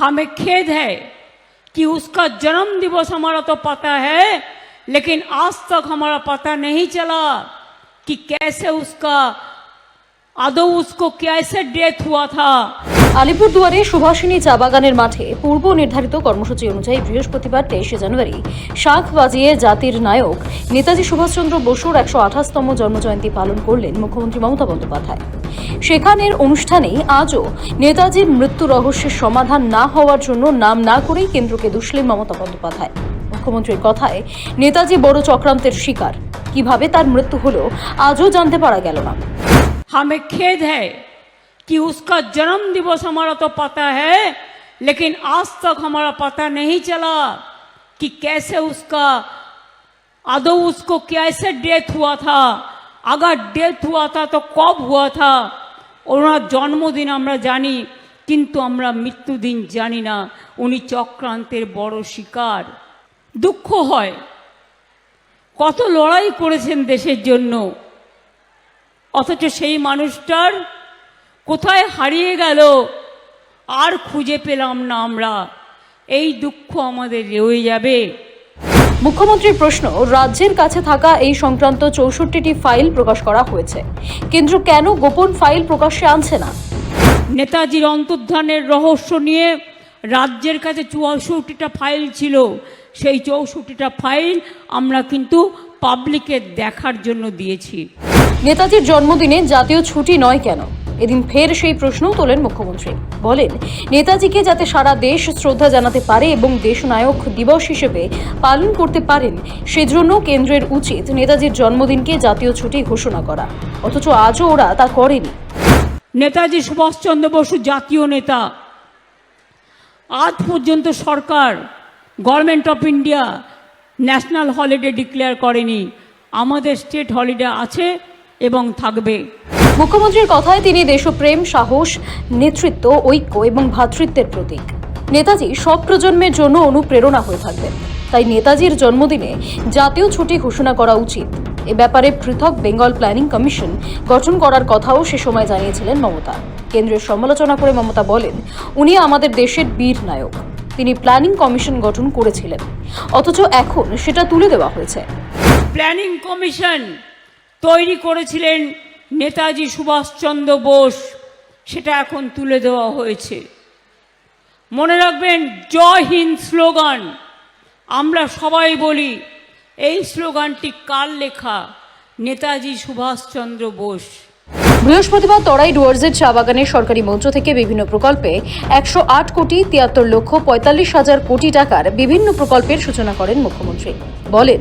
हमें खेद है कि उसका जन्म दिवस हमारा तो पता है लेकिन आज तक हमारा पता नहीं चला कि कैसे उसका आदौ उसको कैसे डेथ हुआ था আলিপুরদুয়ারে সুভাষিনী চা বাগানের মাঠে পূর্ব নির্ধারিত কর্মসূচি অনুযায়ী বৃহস্পতিবার তেইশে জানুয়ারি শাঁখ বাজিয়ে জাতির নায়ক নেতাজি সুভাষচন্দ্র বসুর একশো আঠাশতম জন্মজয়ন্তী পালন করলেন মুখ্যমন্ত্রী মমতা বন্দ্যোপাধ্যায় সেখানের অনুষ্ঠানেই আজও নেতাজির মৃত্যু রহস্যের সমাধান না হওয়ার জন্য নাম না করেই কেন্দ্রকে দুষলেন মমতা বন্দ্যোপাধ্যায় মুখ্যমন্ত্রীর কথায় নেতাজি বড় চক্রান্তের শিকার কিভাবে তার মৃত্যু হলো আজও জানতে পারা গেল না हमें खेद है कि उसका जन्म दिवस हमारा तो पता है लेकिन आज तक हमारा पता नहीं चला कि कैसे उसका आदौ उसको कैसे डेथ हुआ था अगर डेथ हुआ था तो कब हुआ था ওনার জন্মদিন আমরা জানি কিন্তু আমরা মৃত্যুদিন জানি না উনি চক্রান্তের বড় শিকার দুঃখ হয় কত লড়াই করেছেন দেশের জন্য অথচ সেই মানুষটার কোথায় হারিয়ে গেল আর খুঁজে পেলাম না আমরা এই দুঃখ আমাদের রয়ে যাবে মুখ্যমন্ত্রীর প্রশ্ন রাজ্যের কাছে থাকা এই সংক্রান্ত চৌষট্টিটি ফাইল প্রকাশ করা হয়েছে। কেন্দ্র কেন গোপন ফাইল প্রকাশ্যে আনছে না? নেতাজির অন্তর্ধানের রহস্য নিয়ে রাজ্যের কাছে চৌষট্টিটা ফাইল ছিল। সেই চৌষট্টিটা ফাইল আমরা কিন্তু পাবলিকের দেখার জন্য দিয়েছি। নেতাজির জন্মদিনে জাতীয় ছুটি নয় কেন? এদিন ফের সেই প্রশ্নও তোলেন মুখ্যমন্ত্রী। বলেন, নেতাজিকে যাতে সারা দেশ শ্রদ্ধা জানাতে পারে এবং দেশনায়ক দিবস হিসেবে পালন করতে পারেন, সেজন্য কেন্দ্রের উচিত নেতাজির জন্মদিনকে জাতীয় ছুটি ঘোষণা করা। অথচ আজও ওরা তা করেনি। নেতাজি সুভাষচন্দ্র বসু জাতীয় নেতা। আজ পর্যন্ত সরকার government of India national holiday declare করেনি। আমাদের স্টেট হলিডে আছে এবং থাকবে। মুখ্যমন্ত্রীর কথায় তিনি দেশপ্রেম, সাহস, নেতৃত্ব, ঐক্য এবং ভ্রাতৃত্বের প্রতীক। নেতাজি সব প্রজন্মের জন্য অনুপ্রেরণা হয়ে থাকবেন। তাই নেতাজির জন্মদিনে জাতীয় ছুটি ঘোষণা করা উচিত। এ ব্যাপারে পৃথক বেঙ্গল প্ল্যানিং কমিশন গঠন করার কথাও সে সময় জানিয়েছিলেন মমতা। কেন্দ্রের সমালোচনা করে মমতা বলেন, উনি আমাদের দেশের বীর নায়ক। তিনি প্ল্যানিং কমিশন গঠন করেছিলেন। অথচ এখন সেটা তুলে দেওয়া হয়েছে। প্ল্যানিং কমিশন তৈরি করেছিলেন নেতাজি সুভাষচন্দ্র বোস, সেটা এখন তুলে দেওয়া হয়েছে। মনে রাখবেন, জয় হিন্দ স্লোগান। আমরা সবাই বলি, এই স্লোগানটি কার লেখা? নেতাজি সুভাষচন্দ্র বোস। বৃহস্পতিবার তরাই ডুয়ার্সের চা বাগানের সরকারি মঞ্চ থেকে বিভিন্ন প্রকল্পে একশো আট কোটি তিয়াত্তর লক্ষ পঁয়তাল্লিশ হাজার কোটি টাকার বিভিন্ন প্রকল্পের সূচনা করেন মুখ্যমন্ত্রী। বলেন,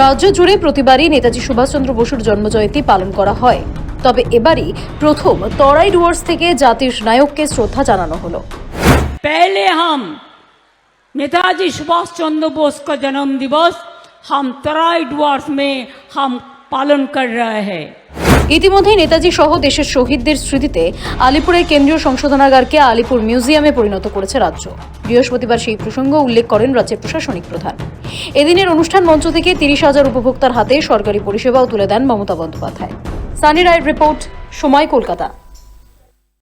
রাজ্য জুড়ে প্রতিবারই নেতাজি সুভাষচন্দ্র বসুর জন্মজয়ন্তী পালন করা হয়। তবে এবারই প্রথম তরাই ডুয়ার্স থেকে জাতির নায়ককে শ্রদ্ধা জানানো হলো। পহলে হাম নেতাজি সুভাষ চন্দ্র বোস জন্ম দিবস হাম তরাই ডুয়ার্স মে হাম পালন কর রহে হ্যাঁ ইতিমধ্যে নেতাজি সহ দেশের শহীদদের স্মৃতিতে আলিপুরের কেন্দ্রীয় সংশোধনাগারকে আলিপুর মিউজিয়ামে পরিণত করেছে রাজ্য। বৃহস্পতিবার সেই প্রসঙ্গ উল্লেখ করেন রাজ্যের প্রশাসনিক প্রধান। এদিনের অনুষ্ঠান মঞ্চ থেকে তিরিশ হাজার উপভোক্তার হাতে সরকারি পরিষেবাও তুলে দেন মমতা বন্দ্যোপাধ্যায়। সানি রায়ের রিপোর্ট সময় কলকাতা।